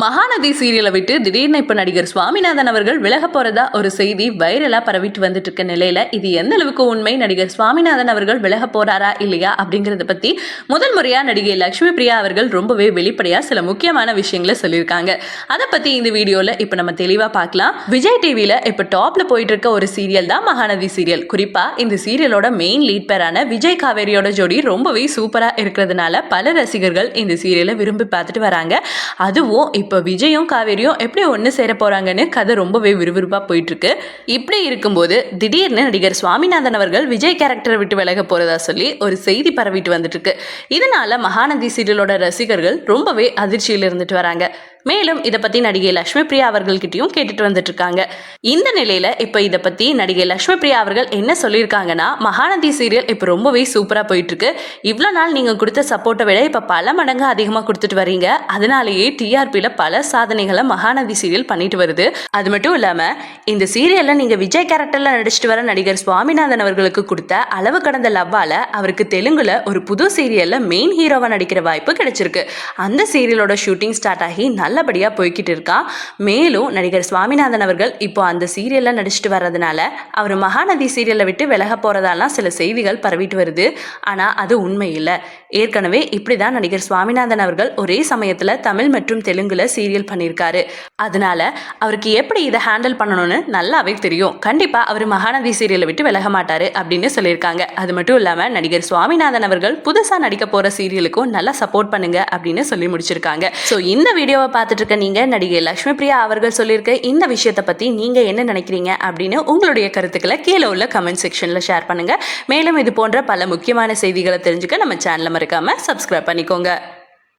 மகாநதி சீரியலை விட்டு திடீர்னு இப்போ நடிகர் சுவாமிநாதன் அவர்கள் விலக போறதா ஒரு செய்தி வைரலா பரவிட்டு வந்துட்டு இருக்க நிலையில இது எந்த அளவுக்கு உண்மை? நடிகர் சுவாமிநாதன் அவர்கள் விலக போறாரா இல்லையா? அப்படிங்கறத பத்தி முதல் முறையா நடிகை லட்சுமி பிரியா அவர்கள் ரொம்பவே வெளிப்படையா சில முக்கியமான விஷயங்களை சொல்லியிருக்காங்க. அதை பத்தி இந்த வீடியோல இப்போ நம்ம தெளிவா பார்க்கலாம் விஜய் டிவியில் இப்போ டாப்ல போயிட்டு இருக்க ஒரு சீரியல் தான் மகாநதி சீரியல். குறிப்பா இந்த சீரியலோட மெயின் லீட் பேரான விஜய் காவேரியோட ஜோடி ரொம்பவே சூப்பரா இருக்கிறதுனால பல ரசிகர்கள் இந்த சீரியலை விரும்பி பார்த்துட்டு வராங்க. அதுவும் இப்போ விஜயும் காவேரியும் எப்படி ஒன்று சேர போகிறாங்கன்னு கதை ரொம்பவே விறுவிறுப்பாக போயிட்டுருக்கு. இப்படி இருக்கும்போது திடீர்னு நடிகர் சுவாமிநாதன் அவர்கள் விஜய் கேரக்டரை விட்டு விலக போகிறதா சொல்லி ஒரு செய்தி பரவிட்டு வந்துட்டுருக்கு. இதனால மகாநதி சீரியலோட ரசிகர்கள் ரொம்பவே அதிர்ச்சியில் இருந்துட்டு வராங்க. மேலும் இதை பற்றி நடிகை லக்ஷ்மி பிரியா அவர்கள்கிட்டயும் கேட்டுட்டு வந்துட்டு இருக்காங்க இந்த நிலையில இப்போ இதை பற்றி நடிகை லக்ஷ்மி பிரியா அவர்கள் என்ன சொல்லியிருக்காங்கன்னா மகாநதி சீரியல் இப்போ ரொம்பவே சூப்பராக போயிட்டு இருக்கு இவ்வளோ நாள் நீங்கள் கொடுத்த சப்போர்ட்டை விட இப்போ பல மடங்கு அதிகமாக கொடுத்துட்டு வரீங்க. அதனாலேயே டிஆர்பியில் பல சாதனைகளை மகாநதி சீரியல் பண்ணிட்டு வருது. அது மட்டும் இல்லாமல் இந்த சீரியலில் நீங்கள் விஜய் கேரக்டரில் நடிச்சிட்டு வர நடிகர் சுவாமிநாதன் அவர்களுக்கு கொடுத்த அளவு கடந்த லவ்வால அவருக்கு தெலுங்குல ஒரு புது சீரியலில் மெயின் ஹீரோவா நடிக்கிற வாய்ப்பு கிடைச்சிருக்கு. அந்த சீரியலோட ஷூட்டிங் ஸ்டார்ட் ஆகி நல்லபடியாக போய்கிட்டு இருக்கான் மேலும் நடிகர் சுவாமிநாதன் அவர்கள் இப்போ அந்த சீரியலில் நடிச்சுட்டு வர்றதுனால அவர் மகாநதி சீரியலை விட்டு விலக போகிறதாலாம் சில செய்திகள் பரவிட்டு வருது. ஆனால் அது உண்மை இல்லை. ஏற்கனவே இப்படி தான் நடிகர் சுவாமிநாதன் அவர்கள் ஒரே சமயத்தில் தமிழ் மற்றும் தெலுங்குல சீரியல் பண்ணியிருக்காரு. அதனால அவருக்கு எப்படி இதை ஹேண்டில் பண்ணணும்னு நல்லாவே தெரியும். கண்டிப்பாக அவர் மகாநதி சீரியலை விட்டு விலக மாட்டாரு அப்படின்னு சொல்லியிருக்காங்க. அது மட்டும் இல்லாமல் நடிகர் சுவாமிநாதன் அவர்கள் புதுசாக நடிக்க போகிற சீரியலுக்கும் நல்லா சப்போர்ட் பண்ணுங்க அப்படின்னு சொல்லி முடிச்சிருக்காங்க. ஸோ இந்த வீடியோவை பார்த்துட்டு இருக்க நீங்கள் நடிகை லக்ஷ்மி பிரியா அவர்கள் சொல்லியிருக்க இந்த விஷயத்தை பற்றி நீங்கள் என்ன நினைக்கிறீங்க அப்படின்னு உங்களுடைய கருத்துக்களை கீழே உள்ள கமெண்ட் செக்ஷனில் ஷேர் பண்ணுங்கள் மேலும் இது போன்ற பல முக்கியமான செய்திகளை தெரிஞ்சுக்க நம்ம சேனலை மறக்காமல் சப்ஸ்கிரைப் பண்ணிக்கோங்க.